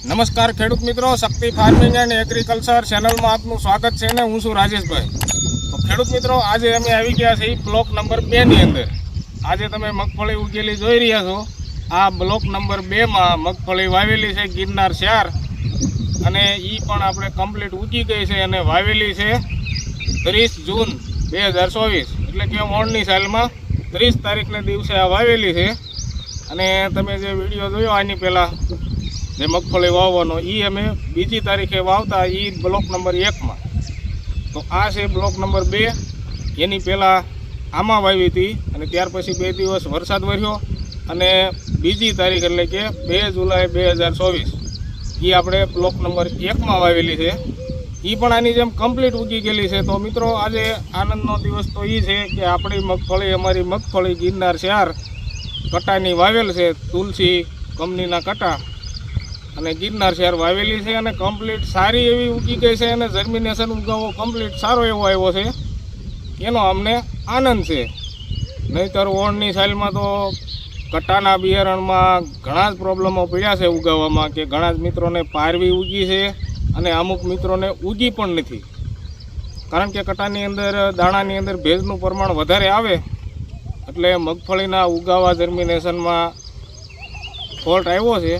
નમસ્કાર ખેડૂત મિત્રો, શક્તિ ફાર્મિંગ એન્ડ એગ્રીકલ્ચર ચેનલમાં આપનું સ્વાગત છે ને હું છું રાજેશભાઈ. તો ખેડૂત મિત્રો, આજે અમે આવી ગયા છીએ બ્લોક નંબર બેની અંદર. આજે તમે મગફળી ઉગેલી જોઈ રહ્યા છો. આ બ્લોક નંબર બેમાં મગફળી વાવેલી છે ગિરનાર ચાર અને એ પણ આપણે કમ્પ્લીટ ઉગી ગઈ છે અને વાવેલી છે ત્રીસ જૂન બે હજાર ચોવીસ. એટલે કે મોડની સાલમાં ત્રીસ તારીખના દિવસે આ વાવેલી છે. અને તમે જે વીડિયો જોયો આની પહેલાં જે મગફળી વાવવાનો. એ અમે બીજી તારીખે વાવતા એ બ્લોક નંબર એકમાં. તો આ છે બ્લોક નંબર બે. એની પહેલાં આમાં વાવી હતી અને ત્યાર પછી બે દિવસ વરસાદ વર્યો અને બીજી તારીખ એટલે કે બે જુલાઈ બે હજાર ચોવીસ એ આપણે બ્લોક નંબર એકમાં વાવેલી છે. એ પણ આની જેમ કમ્પ્લીટ ઉગી ગયેલી છે. તો મિત્રો, આજે આનંદનો દિવસ તો એ છે કે આપણી મગફળી, અમારી મગફળી ગિરનાર ચાર કટાની વાવેલ છે તુલસી કંપનીના કટા. અને ગિરનાર શહેર વાવેલી છે અને કમ્પ્લીટ સારી એવી ઉગી ગઈ છે અને જર્મિનેશન ઉગાવો કમ્પ્લીટ સારો એવો આવ્યો છે. એનો અમને આનંદ છે. નહીતર ઓળની સાઇલમાં તો કટ્ટાના બિયારણમાં ઘણા જ પ્રોબ્લેમો પડ્યા છે ઉગાવવામાં કે ઘણા જ મિત્રોને પારવી ઉગી છે અને અમુક મિત્રોને ઉગી પણ નથી. કારણ કે કટ્ટાની અંદર, દાણાની અંદર ભેજનું પ્રમાણ વધારે આવે એટલે મગફળીના ઉગાવા જર્મિનેશનમાં ફોલ્ટ આવ્યો છે.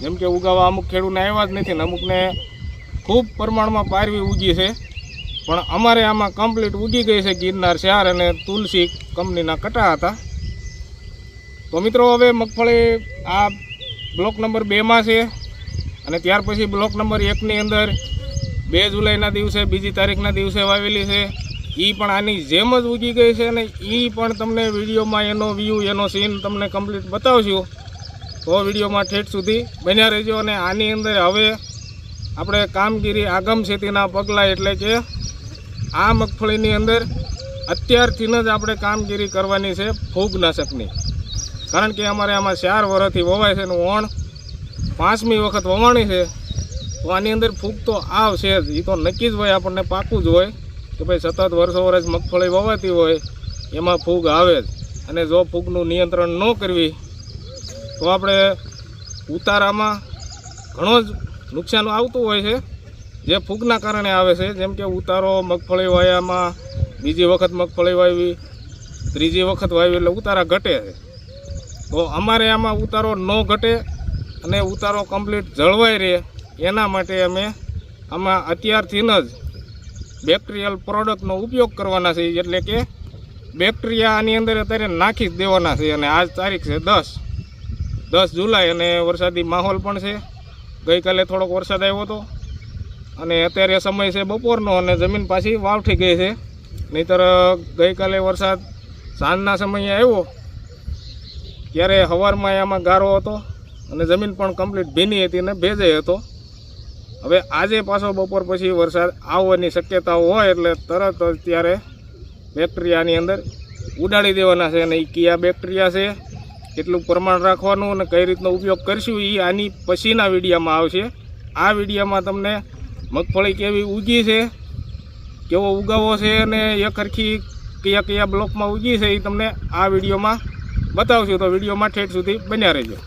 જેમ કે ઉગાવા અમુક ખેડૂતને આવ્યા જ નથી ને અમુકને ખૂબ પ્રમાણમાં પારવી ઉગી છે. પણ અમારે આમાં કમ્પ્લીટ ઉગી ગઈ છે ગિરનાર શહેર અને તુલસી કંપનીના કટા હતા. તો મિત્રો હવે મગફળી આ બ્લોક નંબર બેમાં છે અને ત્યાર પછી બ્લોક નંબર એકની અંદર બે જુલાઈના દિવસે, બીજી તારીખના દિવસે વાવેલી છે. એ પણ આની જેમ જ ઉગી ગઈ છે અને એ પણ તમને વિડીયોમાં એનો વ્યૂ એનો સીન તમને કમ્પ્લીટ બતાવશું. તો વિડીયોમાં ઠેઠ સુધી બન્યા રહેજો અને આની અંદર હવે આપણે કામગીરી આગમ ખેતીના પગલાં એટલે કે આ મગફળીની અંદર અત્યારથી જ આપણે કામગીરી કરવાની છે ફૂગનાશકની. કારણ કે અમારે આમાં ચાર વર્ષથી વવાય છે અને વણ, પાંચમી વખત વવાણી છે, તો આની અંદર ફૂગ તો આવશે જ. એ તો નક્કી જ હોય, આપણને પાકું જ હોય કે ભાઈ સતત વર્ષો વર્ષ મગફળી વવાતી હોય, એમાં ફૂગ આવે જ. અને જો ફૂગનું નિયંત્રણ ન કરવી તો આપણે ઉતારામાં ઘણો જ નુકસાન આવતું હોય છે, જે ફૂગના કારણે આવે છે. જેમ કે ઉતારો, મગફળી વાયામાં, બીજી વખત મગફળી વાવી ત્રીજી વખત વાવી એટલે ઉતારા ઘટે છે. તો અમારે આમાં ઉતારો ન ઘટે અને ઉતારો કમ્પ્લીટ જળવાઈ રહે. એના માટે અમે આમાં અત્યારથી જ બેક્ટેરિયલ પ્રોડક્ટનો ઉપયોગ કરવાના છે. એટલે કે બેક્ટેરિયા આની અંદર અત્યારે નાખી જ દેવાના છે અને આજ તારીખ છે દસ. દસ જુલાઈ અને વરસાદી માહોલ પણ છે. ગઈકાલે થોડોક વરસાદ આવ્યો હતો. અને અત્યારે સમય છે બપોરનો અને જમીન પાછી વાવઠી ગઈ છે. નહીતર, ગઈકાલે વરસાદ સાંજના સમયે આવ્યો. ત્યારે હવારમાં આમાં ગારો હતો અને જમીન પણ કમ્પ્લીટ ભીની હતી અને ભેજે હતો. હવે આજે પાછો બપોર પછી વરસાદ આવવાની શક્યતાઓ હોય એટલે તરત જ ત્યારે બેક્ટેરિયાની અંદર ઉડાડી દેવાના છે અને એ કયા બેક્ટેરિયા છે કેટલું પ્રમાણ રાખવાનું અને કઈ રીતનો ઉપયોગ કરીશું એ આની પછીના વિડીયામાં આવશે. આ વિડીયામાં તમને મગફળી કેવી ઉગી છે, કેવો ઉગાવો છે અને એક હરખી કયા કયા બ્લોકમાં ઉગી છે એ તમને આ વિડીયોમાં બતાવશું. તો વિડીયોમાં ઠેઠ સુધી બન્યા રહેજો.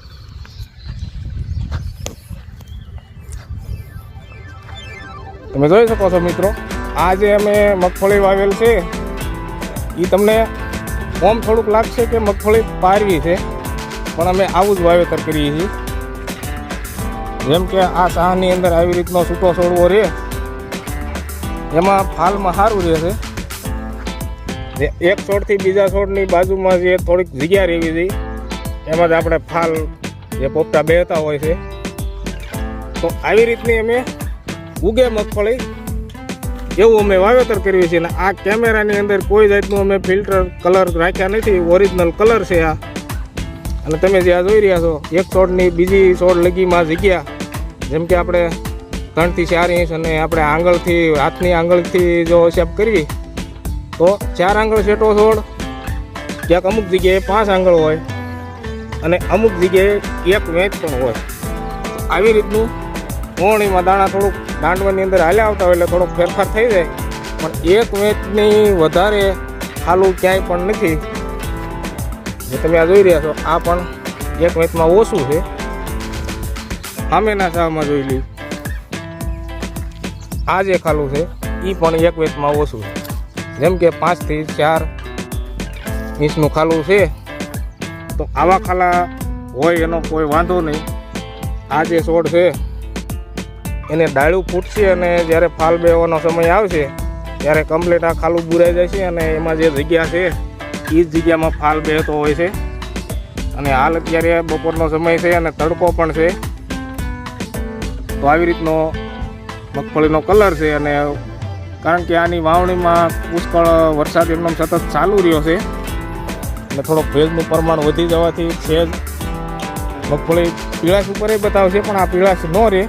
તમે જોઈ શકો છો મિત્રો, આ જે અમે મગફળી વાવેલ છે એ તમને ઓમ થોડુંક લાગશે કે મગફળી પારવી છે, પણ અમે આવું જ વાવેતર કરીએ છીએ. જેમ કે આ સાહની અંદર આવી રીતનો સૂટો છોડવો રહે, એમાં ફાલમાં સારું રહેશે એક છોડથી બીજા છોડની બાજુમાં જે થોડીક જગ્યા રહેવી જોઈએ એમાં જ આપણે ફાલ જે પોપટા બેહતા હોય છે. તો આવી રીતની અમે ઉગે મગફળી એવું અમે વાવેતર કર્યું છે. અને આ કેમેરાની અંદર કોઈ જાતનું અમે ફિલ્ટર કલર રાખ્યા નથી. ઓરિજિનલ કલર છે આ. અને તમે જે આ જોઈ રહ્યા છો, એક છોડની બીજી છોડ લગીમાં જગ્યા. જેમ કે આપણે ત્રણથી ચાર ઇંચ અને આપણે આંગળથી, હાથની આંગળથી જો હિસાબ કરવી તો ચાર આંગળ છેટો છોડ, ક્યાંક અમુક જગ્યાએ પાંચ આંગળ હોય અને અમુક જગ્યાએ એક વેચ પણ હોય. આવી રીતનું ઓણીમાં દાણા થોડુંક દાંડવાની અંદર હાલ્યા આવતા હોય એટલે થોડોક ફેરફાર થઈ જાય. પણ એક મેચની વધારે ખાલું ક્યાંય પણ નથી. જે તમે આ જોઈ રહ્યા છો, આ પણ એક મેચમાં ઓછું છે. સામેના સામાં જોઈ લઈ આ જે ખાલું છે એ પણ એક વેચમાં ઓછું છે. જેમ કે પાંચથી ચાર ઇંચનું ખાલું છે, તો આવા ખાલા હોય એનો કોઈ વાંધો નહીં. આ જે છોડ છે એને ડાળું ફૂટશે અને જ્યારે ફાલ બેવાનો સમય આવશે, ત્યારે કમ્પ્લીટ આ ખાલું બુરાઈ છે અને એમાં જે જગ્યા છે એ જ જગ્યામાં ફાલ બેહતો હોય છે. અને હાલ અત્યારે બપોરનો સમય છે અને તડકો પણ છે. તો આવી રીતનો મગફળીનો કલર છે અને કારણ કે આની વાવણીમાં પુષ્કળ વરસાદ એમનો સતત ચાલુ રહ્યો છે. અને થોડોક ભેજનું પ્રમાણ વધી જવાથી છે મગફળી પીળાશ ઉપર બતાવશે, પણ આ પીળાશ ન રહે.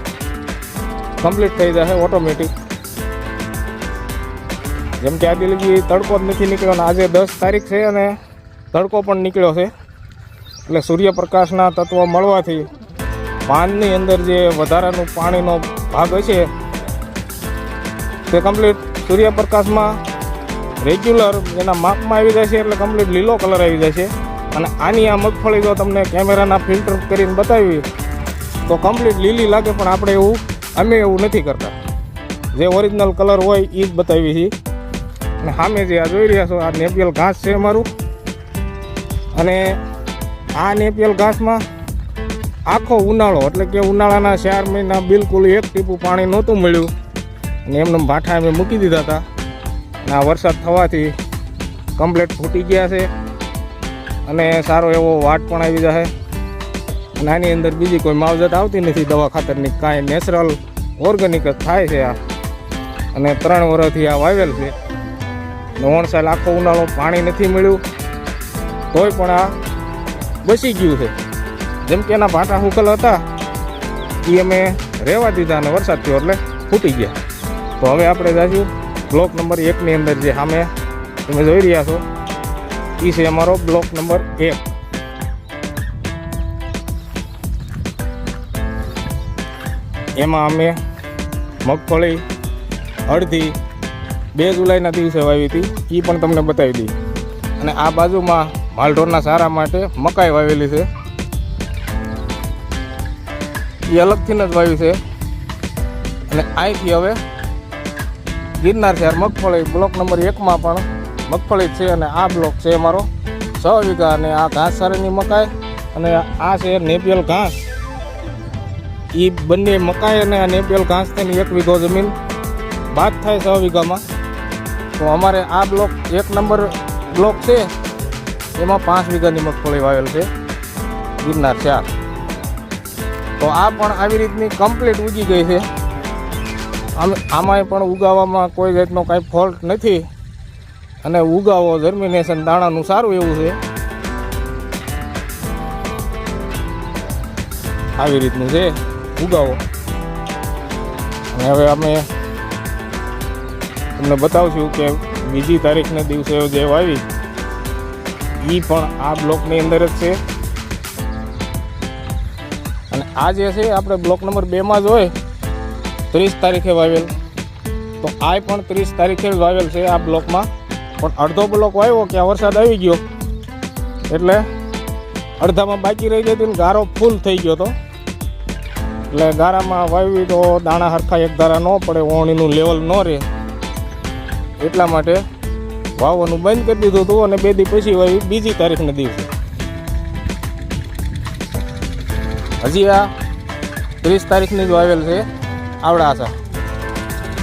કમ્પ્લીટ થઈ જશે ઓટોમેટિક જેમ કે આજે લગી તડકો જ નથી નીકળ્યો અને આજે દસ તારીખ છે અને તડકો પણ નીકળ્યો છે. એટલે સૂર્યપ્રકાશના તત્વો મળવાથી પાનની અંદર જે વધારાનું પાણીનો ભાગ હશે, તે કમ્પ્લીટ સૂર્યપ્રકાશમાં રેગ્યુલર એના માપમાં આવી જશે એટલે કમ્પ્લીટ લીલો કલર આવી જશે. અને આની આ મગફળી જો તમને કેમેરાના ફિલ્ટર કરીને બતાવી, તો કમ્પ્લીટ લીલી લાગે પણ આપણે એવું અમે એવું નથી કરતા. જે ઓરિજિનલ કલર હોય એ જ બતાવી છીએ. અને સામે જે આ જોઈ રહ્યા છો, આ નેપિયલ ઘાસ છે અમારું. અને આ નેપિયલ ઘાસમાં આખો ઉનાળો, એટલે કે ઉનાળાના ચાર મહિના બિલકુલ એક ટીપું પાણી નહોતું મળ્યું. અને એમને ભાઠા અમે મૂકી દીધા હતા. અને આ વરસાદ થવાથી કમ્પ્લેટ ફૂટી ગયા છે. અને સારો એવો વાટ પણ આવી જશે. અને આની અંદર બીજી કોઈ માવજત આવતી નથી. દવા ખાતરની કાંઈ નેચરલ ઓર્ગેનિક જ થાય છે આ. અને ત્રણ વર્ષથી આ વાવેલ છે. નવણ સાલ આખો ઉનાળો પાણી નથી મળ્યું. તોય પણ આ બસી ગયું છે. જેમ કે એના ભાટા હુકલ હતા એ અમે રહેવા દીધા અને વરસાદ થયો એટલે ફૂટી ગયા. તો હવે આપણે જાશું બ્લોક નંબર એકની અંદર જે સામે તમે જોઈ રહ્યા છો. એ છે અમારો બ્લોક નંબર એક. એમાં અમે મગફળી અડધી બે જુલાઈના દિવસે વાવી હતી. એ પણ તમને બતાવી દી અને આ બાજુમાં માલઢોરના સારા માટે મકાઈ વાવેલી છે. એ અલગથી જ વાવી છે. અને અહીંથી હવે ગિરનાર શહેર મગફળી બ્લોક નંબર એકમાં પણ મગફળી છે અને આ બ્લોક છે અમારો. છ વીઘા અને આ ઘાસ સારીની મકાઈ અને આ છે નેપિયલ ઘાસ. એ બંને મકાઈ અને આ નેપિયલ ઘાસ થઈને એક વીઘો જમીન બાદ થાય છ વીઘામાં. તો અમારે આ બ્લોક, એક નંબર બ્લોક છે, એમાં પાંચ વીઘાની મગફળી વાવેલ છે. ગિરનાર ચાર તો આ પણ આવી રીતની કમ્પ્લીટ ઉગી ગઈ છે. આમ, આમાંય પણ ઉગાવવામાં કોઈ જાતનો કાંઈ ફોલ્ટ નથી. અને ઉગાવો જર્મિનેશન દાણાનું સારું એવું છે. આવી રીતનું છે. ઉગાવો. અને હવે અમે તમને બતાવશું કે બીજી તારીખના દિવસે જે વાવી એ પણ આ બ્લોકની અંદર જ છે. અને આ જે છે, આપણે બ્લોક નંબર બેમાં જ હોય, ત્રીસ તારીખે વાવેલ. તો આ પણ ત્રીસ તારીખે જ વાવેલ છે આ બ્લોકમાં. પણ અડધો બ્લોક વાવ્યો કે આ વરસાદ આવી ગયો. એટલે અડધામાં બાકી રહી ગઈ હતી ગારો ફૂલ થઈ ગયો હતો એટલે ગારામાં વાવી તો દાણા હરખા એક ધારા ન પડે ઓણીનું લેવલ ન રહે. એટલા માટે વાવવાનું બંધ કરી દીધું હતું અને બે દી પછી વાવી બીજી તારીખના દિવસે. હજી આ ત્રીસ તારીખની જ વાવેલ છે, આવડા સા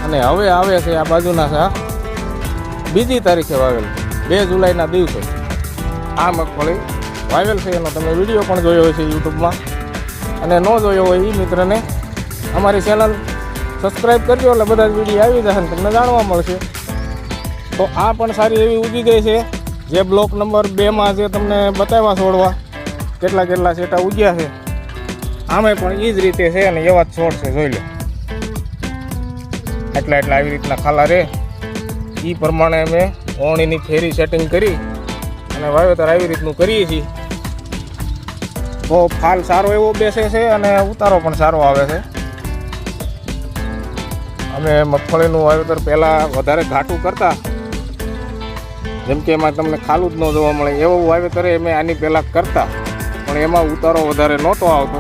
અને હવે આવે છે આ બાજુના સા બીજી તારીખે વાવેલ બે જુલાઈના દિવસે. આ મગફળી વાવેલ છે એનો તમે વીડિયો પણ જોયો હશે યુટ્યુબમાં. અને ન જોયો હોય એ મિત્રને અમારી ચેનલ સબસ્ક્રાઈબ કરજો એટલે બધા જ વીડિયો આવી જશે તમને જાણવા મળશે. તો આ પણ સારી એવી ઉગી ગઈ છે જે બ્લોક નંબર બેમાં જે તમને બતાવ્યા છોડવા. કેટલા કેટલા સેટા ઉગ્યા છે. આમે પણ એ જ રીતે છે અને એવા જ છોડ છે, જોઈ લો. એટલા એટલા આવી રીતના ખાલા રહે એ પ્રમાણે અમે ઓણીની ફેરી સેટિંગ કરી અને વાવેતર આવી રીતનું કરીએ છીએ. તો ફાલ સારો એવો બેસે છે અને ઉતારો પણ સારો આવે છે. અમે મગફળીનું વાવેતર પહેલાં વધારે ઘાટું કરતા. જેમ કે એમાં તમને ખાલું જ ન જોવા મળે, એવું વાવેતર અમે આની પહેલાં કરતા. પણ એમાં ઉતારો વધારે નહોતો આવતો.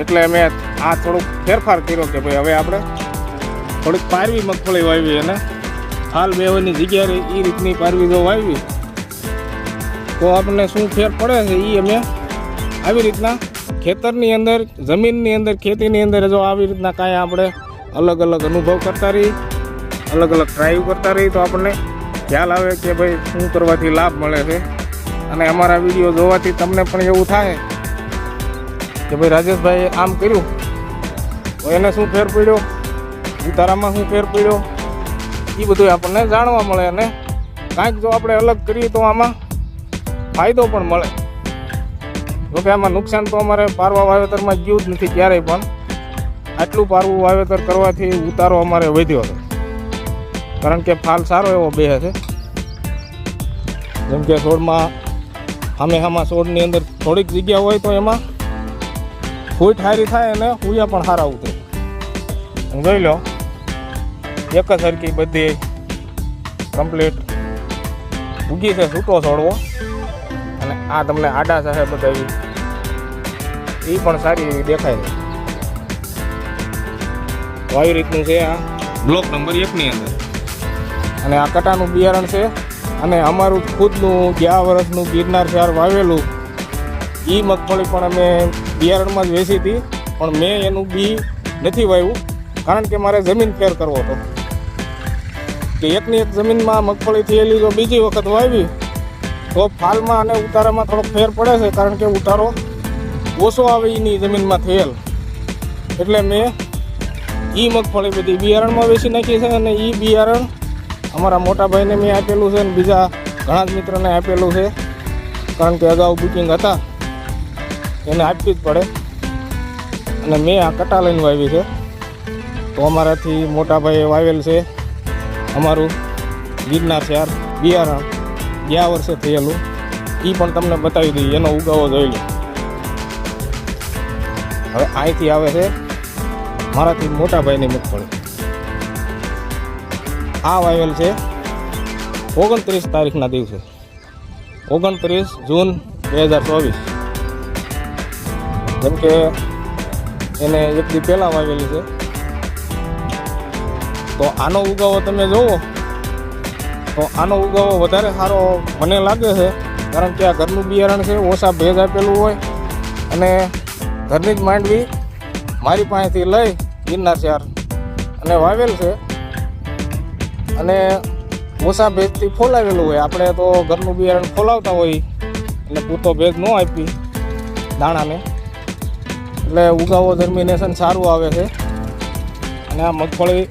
એટલે અમે આ થોડુંક ફેરફાર કર્યો કે ભાઈ હવે આપણે થોડીક પારવી મગફળી વાવી અને હાલ બેવાની જગ્યાએ એ રીતની પારવી જો વાવી તો આપણને શું ફેર પડે છે એ અમે આવી રીતના ખેતરની અંદર, જમીનની અંદર, ખેતીની અંદર જો આવી રીતના કાંઈ આપણે અલગ અલગ અનુભવ કરતા રહી અલગ અલગ ટ્રાય કરતા રહી તો આપણને ખ્યાલ આવે કે ભાઈ શું કરવાથી લાભ મળે છે. અને અમારા વીડિયો જોવાથી તમને પણ એવું થાય કે ભાઈ રાજેશભાઈએ આમ કર્યું. તો એને શું ફેર પડ્યો? ઉતારામાં શું ફેર પડ્યો? એ બધું આપણને જાણવા મળે અને કાંઈક જો આપણે અલગ કરીએ તો આમાં ફાયદો પણ મળે. જોકે આમાં નુકસાન તો અમારે પારવા વાવેતરમાં ગયું જ નથી ક્યારેય પણ. આટલું પારવું વાવેતર કરવાથી ઉતારો અમારે વધ્યો હતો કારણ કે ફાલ સારો એવો બે છે. જેમ કે છોડમાં સામે સામા છોડની અંદર થોડીક જગ્યા હોય તો એમાં ફૂટ સારી થાય અને હુયા પણ સારા ઉતરે. જોઈ લો, એક જ સરખી બધી કમ્પ્લીટ ઉગી છે છૂટો છોડવો. આ તમને આડા સાહેબ બતાવી. એ પણ સારી એવી દેખાય તો આવી રીતનું છે આ. બ્લોક નંબર એકની અંદર. અને આ કટાનું બિયારણ છે. અને અમારું ખુદનું ગયા વર્ષનું ગિરનાર ચાર વાવેલું એ મગફળી પણ અમે બિયારણમાં જ વેચી હતી. પણ મેં એનું બી નથી વાવ્યું કારણ કે મારે જમીન ફેર કરવો હતો. કે એકની એક જમીનમાં મગફળી થયેલી તો બીજી વખત વાવી તો ફાલમાં અને ઉતારામાં થોડોક ફેર પડે છે, કારણ કે ઉતારો ઓછો આવે એની જમીનમાં થયેલ. એટલે મેં એ મગફળી બધી બિયારણમાં વેચી નાખી છે અને એ બિયારણ અમારા મોટા ભાઈને મેં આપેલું છે અને બીજા ઘણા જ મિત્રોને આપેલું છે, કારણ કે અગાઉ બુકિંગ હતા. એને આપવી જ પડે. અને મેં આ કટા લઈને વાવી છે. તો અમારાથી મોટા ભાઈએ વાવેલ છે અમારું ગિરનાર છે યાર બિયારણ. ગયા વર્ષે થયેલું. એ પણ તમને બતાવી દઈએ, એનો ઉગાવો જોઈ લો. હવે અહીંથી આવે છે મારાથી મોટા ભાઈની મગફળી આ વાવેલ છે ઓગણત્રીસ તારીખના દિવસે. ઓગણત્રીસ જૂન બે હજાર ચોવીસ. જેમ કે એને એક દી પહેલાં વાવેલી છે. તો આનો ઉગાવો તમે જુઓ તો આનો ઉગાવો વધારે સારો મને લાગે છે, કારણ કે આ ઘરનું બિયારણ છે, ઓછા ભેજ આપેલું હોય. અને ઘરની જ માંડવી મારી પાસેથી લઈ ગિરનાર ચાર અને વાવેલ છે. અને ઓછા ભેજથી ફોલાવેલું હોય. આપણે તો ઘરનું બિયારણ ફોલાવતા હોય. એટલે પૂરતો ભેજ ન આપી દાણાને. એટલે ઉગાવો જર્મિનેશન સારું આવે છે. અને આ મગફળી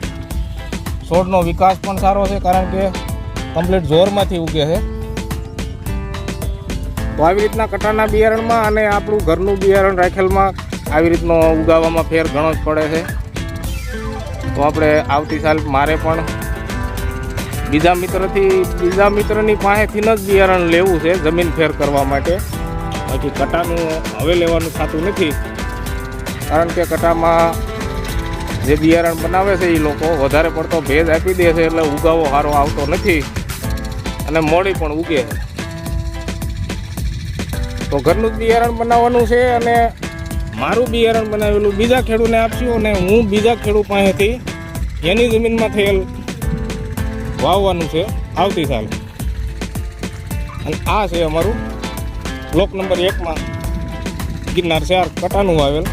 છોડનો વિકાસ પણ સારો છે, કારણ કે કમ્પ્લીટ જોરમાંથી ઉગે છે. તો આવી રીતના કટાના બિયારણમાં અને આપણું ઘરનું બિયારણ રાખેલમાં આવી રીતનો ઉગાવવામાં ફેર ઘણો જ પડે છે. તો આપણે આવતી સાલ મારે પણ બીજા મિત્રથી, બીજા મિત્રની પાસેથી જ બિયારણ લેવું છે જમીન ફેર કરવા માટે. બાકી કટાનું હવે લેવાનું થતું નથી. કારણ કે કટામાં જે બિયારણ બનાવે છે એ લોકો વધારે પડતો ભેજ આપી દે છે એટલે ઉગાવો સારો આવતો નથી. અને મોડી પણ ઉગે તો ઘરનું જ બિયારણ બનાવવાનું છે અને મારું બિયારણ બનાવેલું બીજા ખેડૂતને આપશું અને હું બીજા ખેડૂત પાસેથી એની જમીનમાં થયેલ વાવવાનું છે, આવતી સાલ. અને આ છે અમારું બ્લોક નંબર એકમાં ગિરનાર ચાર કટાનું આવેલ.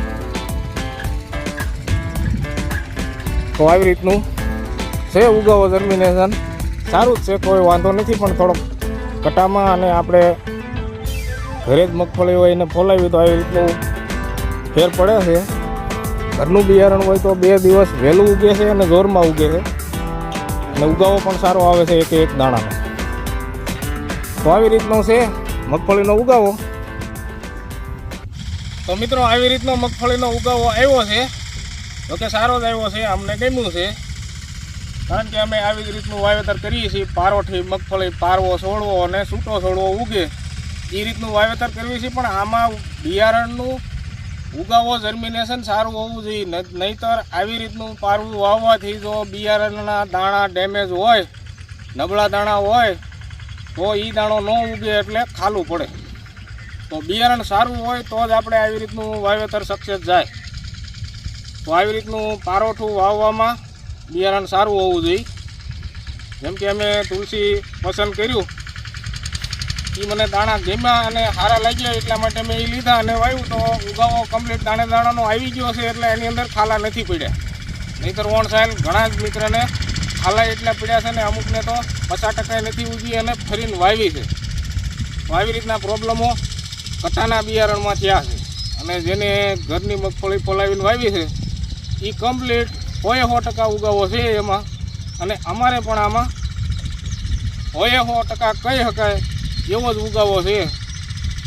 તો આવી રીતનું છે ઉગાવો જર્મિનેશન. સારું જ છે, કોઈ વાંધો નથી, પણ થોડોક કટામાં અને આપણે ઘરે જ મગફળી હોય એને ફોલાવી તો આવી રીતનું ફેર પડે છે. ઘરનું બિયારણ હોય તો બે દિવસ વહેલું ઉગે છે અને જોરમાં ઉગે છે. અને ઉગાવો પણ સારો આવે છે એક એક દાણાનો. તો આવી રીતનો છે મગફળીનો ઉગાવો. તો મિત્રો, આવી રીતનો મગફળીનો ઉગાવો આવ્યો છે. જોકે સારો જ આવ્યો છે અમને ગમ્યું છે. કારણ કે અમે આવી રીતનું વાવેતર કરીએ છીએ. પારોઠી મગફળી, પારવો છોડવો અને સૂટો છોડવો ઉગે. એ રીતનું વાવેતર કરીએ છીએ, પણ આમાં બિયારણનું ઉગાવો જર્મિનેશન સારું હોવું જોઈએ. નહીંતર આવી રીતનું પારવું વાવવાથી જો બિયારણના દાણા ડેમેજ હોય, નબળા દાણા હોય, તો એ દાણો ન ઉગે એટલે ખાલું પડે. તો બિયારણ સારું હોય તો જ આપણે આવી રીતનું વાવેતર સક્સેસ જાય. તો આવી રીતનું પારોઠું વાવવામાં બિયારણ સારું હોવું જોઈએ. જેમ કે અમે તુલસી પસંદ કર્યું. એ મને દાણા ગમ્યા અને સારા લાગ્યા એટલા માટે મેં એ લીધા અને વાવ્યું. તો ઉગાવો કમ્પ્લીટ દાણે દાણાનો આવી ગયો છે એટલે એની અંદર ખાલા નથી પડ્યા. નહીંતર વણ સાહેબ ઘણા જ મિત્રને ખાલા એટલા પડ્યા છે ને અમુકને તો પચાસ ટકા નથી ઉગી અને ફરીને વાવી છે. વાવી રીતના પ્રોબ્લેમો કટાના બિયારણમાં થયા છે. અને જેને ઘરની મગફળી ફોલાવીને વાવી છે એ કમ્પ્લીટ હોય સો ટકા ઉગાવો છે એમાં. અને અમારે પણ આમાં હોય સો ટકા કહી શકાય એવો જ ઉગાવો છે.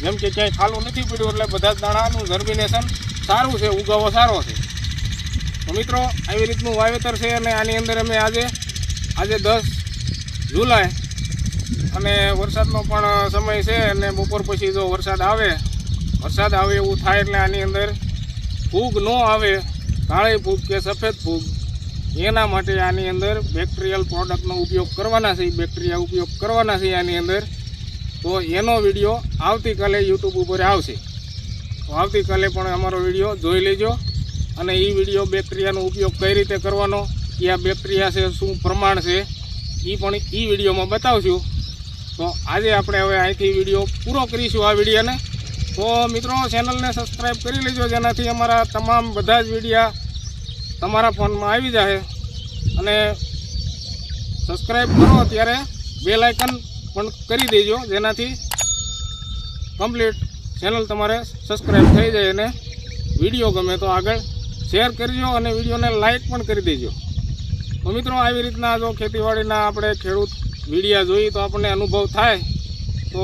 જેમ કે ક્યાંય ખાલું નથી પડ્યું એટલે બધા જ દાણાનું જર્મિનેશન સારું છે, ઉગાવો સારો છે. તો મિત્રો, આવી રીતનું વાવેતર છે અને આની અંદર અમે આજે આજે દસ જુલાઈ અને વરસાદનો પણ સમય છે અને બપોર પછી જો વરસાદ આવે વરસાદ આવે એવું થાય એટલે આની અંદર ફૂગ ન આવે. કાળી ફૂગ કે સફેદ ફૂગ, એના માટે આની અંદર બેક્ટેરિયલ પ્રોડક્ટનો ઉપયોગ કરવાના છે. બેક્ટેરિયા ઉપયોગ કરવાના છે આની અંદર. તો એનો વીડિયો આવતીકાલે યુટ્યુબ ઉપર આવશે. તો આવતીકાલે પણ અમારો વીડિયો જોઈ લેજો અને એ વીડિયો બેક્ટેરિયાનો ઉપયોગ કઈ રીતે કરવાનો, કયા બેક્ટેરિયા છે, શું પ્રમાણ છે એ પણ એ વિડીયોમાં બતાવશું. તો આજે આપણે હવે અહીંથી વીડિયો પૂરો કરીશું આ વિડીયોને. તો મિત્રો ચેનલને સબસ્ક્રાઈબ કરી લેજો, જેનાથી અમારા તમામ બધા જ વિડીયા તમારા ફોનમાં આવી જાય અને સબસ્ક્રાઈબ કરો ત્યારે બેલ પણ કરી દેજો, જેનાથી કમ્પ્લીટ ચેનલ તમારે સબસ્ક્રાઈબ થઈ જાય અને વીડિયો ગમે તો આગળ શેર કરજો અને વિડીયોને લાઇક પણ કરી દેજો. તો મિત્રો, આવી રીતના જો ખેતીવાડીના આપણે ખેડૂત વિડીયા જોઈએ તો આપણને અનુભવ થાય, તો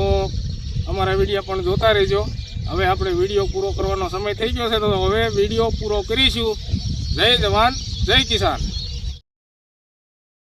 અમારા વિડીયા પણ જોતા રહેજો. હવે આપણે વીડિયો પૂરો કરવાનો સમય થઈ ગયો છે તો હવે વીડિયો પૂરો કરીશું. જય જવાન, જય કિસાન.